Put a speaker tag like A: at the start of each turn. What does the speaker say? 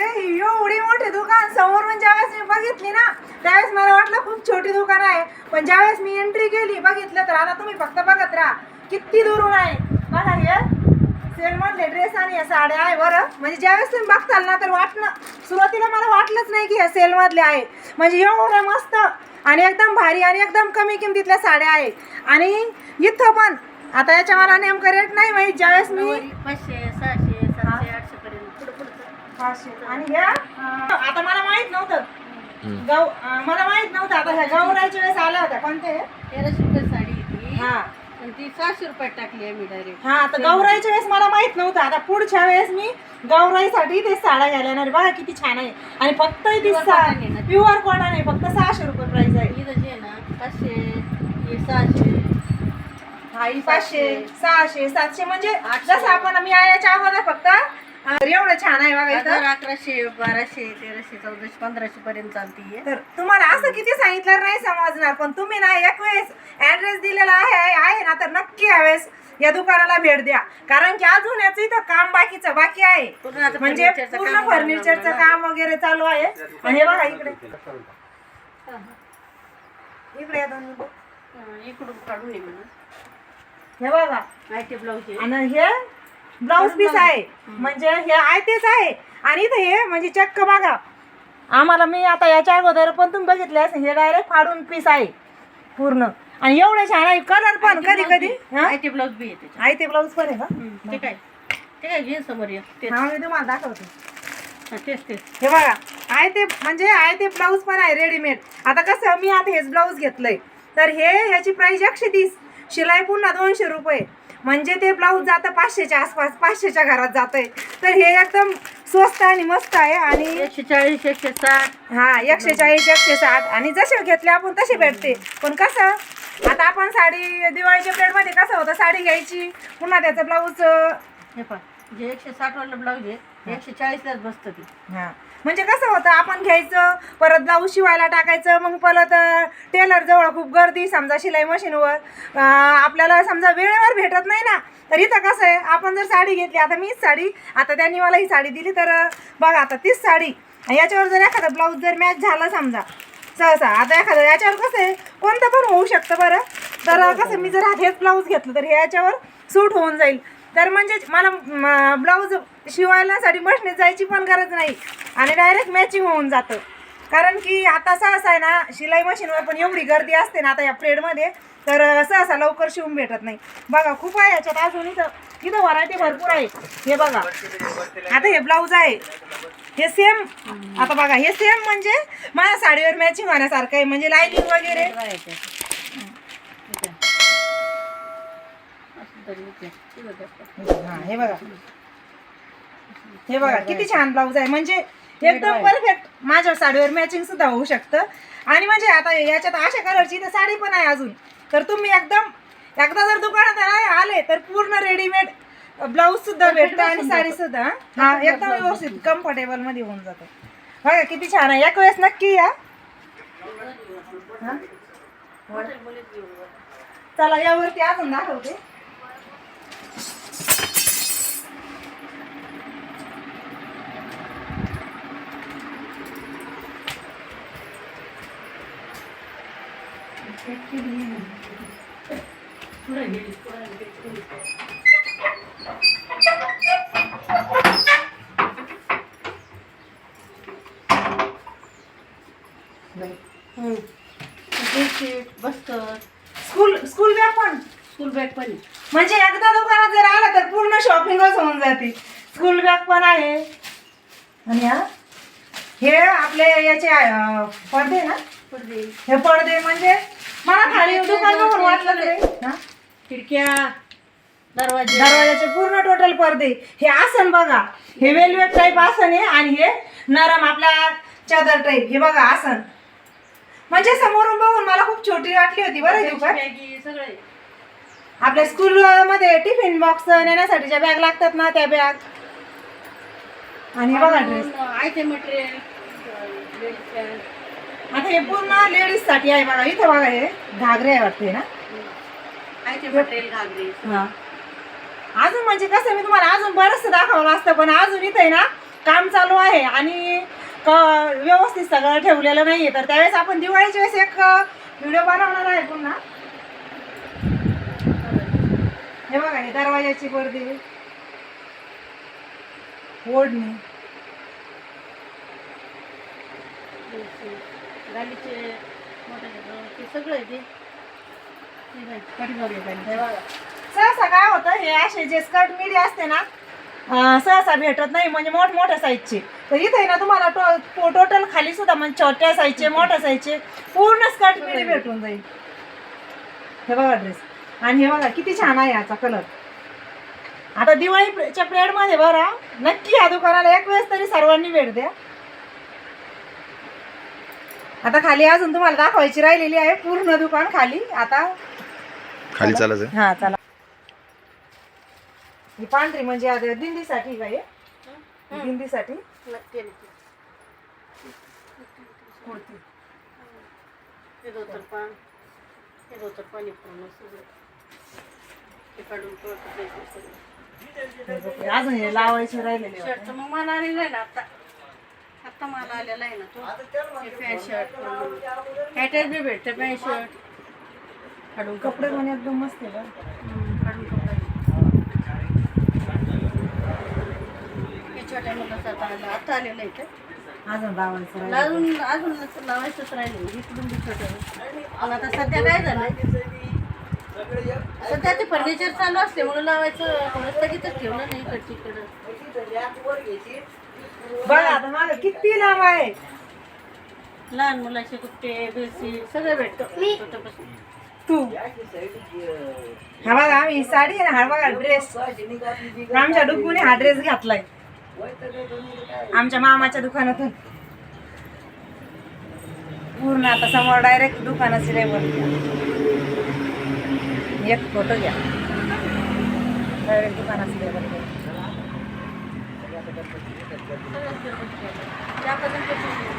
A: अरे एवढी मोठी दुकान समोरून ज्यावेळेस मी बघितली ना त्यावेळेस मला वाटलं खूप छोटी दुकान आहे. पण ज्यावेळेस मी एंट्री केली बघितलं तर आता तुम्ही फक्त बघत राहा. किती दुरून आहे. बघा हे सेलमधले ड्रेस आणि या साड्या आहे बरं. म्हणजे ज्यावेळेस तुम्ही बघताल ना तर वाटणं सुरुवातीला मला वाटलंच नाही की ह्या सेलमधल्या आहे. म्हणजे एवढं मस्त आणि एकदम भारी आणि एकदम कमी किमतीतल्या साड्या आहे. आणि इथं पण आता याच्या मला नेमकं रेट नाही माहीत. ज्यावेळेस मी
B: पाचशे सहाशे सातशे आठशे पर्यंत पुढे
A: पाचशे. आणि ह्या अं, आता मला माहीत नव्हतं. गौ अं, मला माहीत नव्हतं. आता ह्या गौराच्या वेळेस आल्या होत्या. कोणते?
B: तेराशे रुपये साडी
A: हा.
B: आणि ती सहाशे रुपयात टाकली आम्ही डायरेक्ट
A: हा आता गौराईच्या वेळेस मला माहीत नव्हतं. आता पुढच्या वेळेस मी गौराईसाठी ते साड्या घ्यायला येणार. बघा किती छान आहे. आणि फक्त ती
B: Pure cotton आहे ना?
A: प्युअर कॉटन आहे. फक्त सहाशे रुपये प्राइस आहे.
B: इथं जे आहे ना पाचशे हे सहाशे.
A: हा ही पाचशे सहाशे सातशे. म्हणजे. जसं आपण मी याच्या अगोदर फक्त एवढं छान आहे बघा इथं.
B: अकराशे बाराशे तेराशे चौदाशे पंधराशे पर्यंत चालती आहे.
A: तर तुम्हाला असं किती सांगितलं नाही समजणार पण तुम्ही ना एक वेळेस ऍड्रेस दिलेला आहे आहे ना तर नक्की यावेळेस या दुकानाला भेट द्या. कारण की अजून याचं इथं काम बाकीचं बाकी आहे. म्हणजे पूर्ण फर्निचरचं काम वगैरे चालू आहे. आणि हे बघा इकडे. इकडे या दोन मिनिटं.
B: हा, इकडून काढून
A: हे बघा.
B: माहिती ब्लाऊज
A: आणि हे ब्लाऊज पीस आहे. म्हणजे हे आहे तेच आहे. आणि इथं हे म्हणजे चक्क बघा. आम्हाला मी आता याच्या अगोदर पण तुम्ही बघितले असेल हे डायरेक्ट फाडून पीस आहे. पूर्ण. आणि एवढे छान आहे. कलर पण कधी कधी?
B: माहिती ब्लाऊज बी आहे त्याच्यात.
A: आहे ते ब्लाऊज पण आहे का?
B: ते काय? ते काय घे समोर ये तेच.
A: हा मी तुम्हाला दाखवते.
B: हा, तेच तेच.
A: हे बघा आहे ते म्हणजे आहे ते ब्लाऊज पण आहे रेडीमेड आता कसं मी आता हेच ब्लाऊज घेतलंय. तर हे याची प्राइस एकशे तीस शिलाई पुन्हा दोनशे रुपये. म्हणजे ते ब्लाऊज जातं पाचशेच्या आसपास पाचशेच्या घरात जातंय. तर हे एकदम स्वस्त आणि मस्त आहे आणि
B: एकशे चाळीस एकशे साठ
A: हा एकशे चाळीस एकशे साठ आणि जसे घेतले आपण तसे भेटते. पण कसं आता आपण साडी दिवाळीच्या प्लेटमध्ये कसं होतं साडी घ्यायची पुन्हा त्याचं ब्लाऊज
B: हे पहा जे एकशे साठ वाला ब्लाऊज आहे ते एकशे चाळीसलाच बसतं ते.
A: हा. म्हणजे कसं होतं आपण घ्यायचं परत ब्लाऊज शिवायला टाकायचं मग परत टेलर जवळ खूप गर्दी समजा शिलाई मशीनवर आपल्याला समजा वेळेवर भेटत नाही ना तर इथं कसं आहे आपण जर साडी घेतली आता मीच साडी आता त्यांनी मला ही साडी दिली तर बघा आता तीच साडी याच्यावर जर एखादा ब्लाऊज जर मॅच झाला समजा सहसा आता एखादं याच्यावर कसं आहे कोणतं पण होऊ शकतं बरं. तर कसं मी जर हेच ब्लाऊज घेतलं तर हे याच्यावर सूट होऊन जाईल. तर म्हणजे मला ब्लाऊज शिवायलासाठी मशनीत जायची पण गरज नाही. आणि डायरेक्ट मॅचिंग होऊन जातं. कारण की आता सहसा आहे ना शिलाई मशीनवर पण एवढी गर्दी असते ना आता या प्लेडमध्ये तर सहसा लवकर शिवून भेटत नाही. बघा खूप आहे याच्यात. अजून इथं इथं व्हरायटी भरपूर आहे. हे बघा. आता हे ब्लाऊज आहे. हे सेम आता बघा हे सेम म्हणजे माझ्या साडीवर मॅचिंग होण्यासारखं आहे. म्हणजे लायनिंग वगैरे
B: बघा याच्यात. इथे. असं तरी इथे. हे बघा.
A: हा, बघा. हे बघा किती छान ब्लाऊज आहे. म्हणजे एकदम परफेक्ट माझ्या साडीवर मॅचिंग सुद्धा होऊ शकतं. आणि म्हणजे आता याच्यात अशा कलरची तर साडी पण आहे अजून. तर तुम्ही एकदम एकदा जर दुकानात आले तर पूर्ण रेडीमेड ब्लाऊज सुद्धा भेटतं आणि साडी सुद्धा हा एकदम व्यवस्थित कम्फर्टेबलमध्ये होऊन जातं. बघा किती छान आहे. एक वेळेस नक्की या? चला यावरती अजून दाखवते. स्कूल स्कूल बॅग पण.
B: स्कूल बॅग पण.
A: म्हणजे एकदा दुकानात जर आलं तर पूर्ण शॉपिंगच होऊन जाते. स्कूल बॅग पण आहे. आणि हा हे आपले याचे पडदे ना?
B: पडदे.
A: हे पडदे म्हणजे? मला खाली दुकान बघून वाटलं ते. हा?
B: खिडक्या दरवाजे.
A: दरवाजाचे पूर्ण टोटल पडदे. हे आसन बघा. हे वेलवेट टाईप आसन आहे आणि हे नरम आपल्या चादर टाईप हे बघा आसन. म्हणजे समोरून बघून मला खूप छोटी वाटली होती बरं ही दुकान
B: बॅगी सगळे
A: आपल्या स्कूल मध्ये टिफिन बॉक्स नेण्यासाठीच्या बॅग लागतात ना त्या बॅग आणि बघा ड्रेस
B: आयते मटेरियल
A: आता हे पूर्ण लेडीजसाठी आहे बघा. इथं बघा हे घागरे आहे वाटते ना?
B: आयते मटेरियल घागरे.
A: हा. अजून म्हणजे कसं मी तुम्हाला अजून बरंचसं दाखवलं असतं पण अजून इथं ना काम चालू आहे आणि क- व्यवस्थित सगळं ठेवलेलं नाही आहे तर त्यावेळेस आपण दिवाळीच्या वेळेस एक व्हिडिओ बनवणार आहे पुन्हा. हे बघा हे दरवाजाची गर्दी. ओढणी.
B: ते सगळं आहे ते.
A: सहसा काय होतं हे असे जे स्कर्ट मिडी असते ना अं, सहसा भेटत नाही म्हणजे मोठमोठ्या साईजचे तर इथे आहे ना तुम्हाला टो टोटल खाली सुद्धा म्हणजे छोट्या साईजचे मोठ्या साईजचे पूर्ण स्कर्ट मिडी भेटून जाईल. हे बघा ड्रेस आणि हे बघा किती छान आहे याचा कलर आता दिवाळीच्या पिरियडमध्ये बरं नक्की या दुकानाला एक वेळेस तरी सर्वांनी भेट द्या. आता खाली अजून तुम्हाला दाखवायची राहिलेली आहे पूर्ण दुकान खाली. आता
C: खाली चालायचं
A: हा चला. ही पांढरी म्हणजे आता दिंडीसाठी काय दिंडीसाठी. कुर्ती.
B: हे हे हे.
A: अजून हे लावायचे राहिलेले
B: मग आलेलं आहे ना आता. आता मला आलेला आहे ना तो. हे पॅन्ट शर्ट टाईप बी भेटतं पॅन्ट शर्ट. काढून
A: कपडे. पण एकदम मस्त आहे
B: काढून कपडे. हे छोट्या मुलाचं आता आलं. आता आलेलं आहे
A: अजून लावायचं राहिलेलं.
B: अजून अजून असं लावायचंच राहिलं इकडून बी आता सध्या काय झालं? सध्या ते फर्निचर चालू असते म्हणून लावायचं स्थगितच ठेवलं नाही इकडची इकडं
A: बघा आता माझं किती लांब आहे.
B: लहान मुलाचे कुठे बेडशीट सगळं भेटतं. छोटंपासून.
A: तू. हा बघा आम्ही ही साडी ना हा बघा ड्रेस आमच्या डुग्गूने हा ड्रेस घातलाय. आमच्या मामाच्या दुकानातून. पूर्ण आता समोर डायरेक्ट दुकानाची लेवल एक फोटो घ्या. डायरेक्ट दुकानाची लेवल त्याबद्दल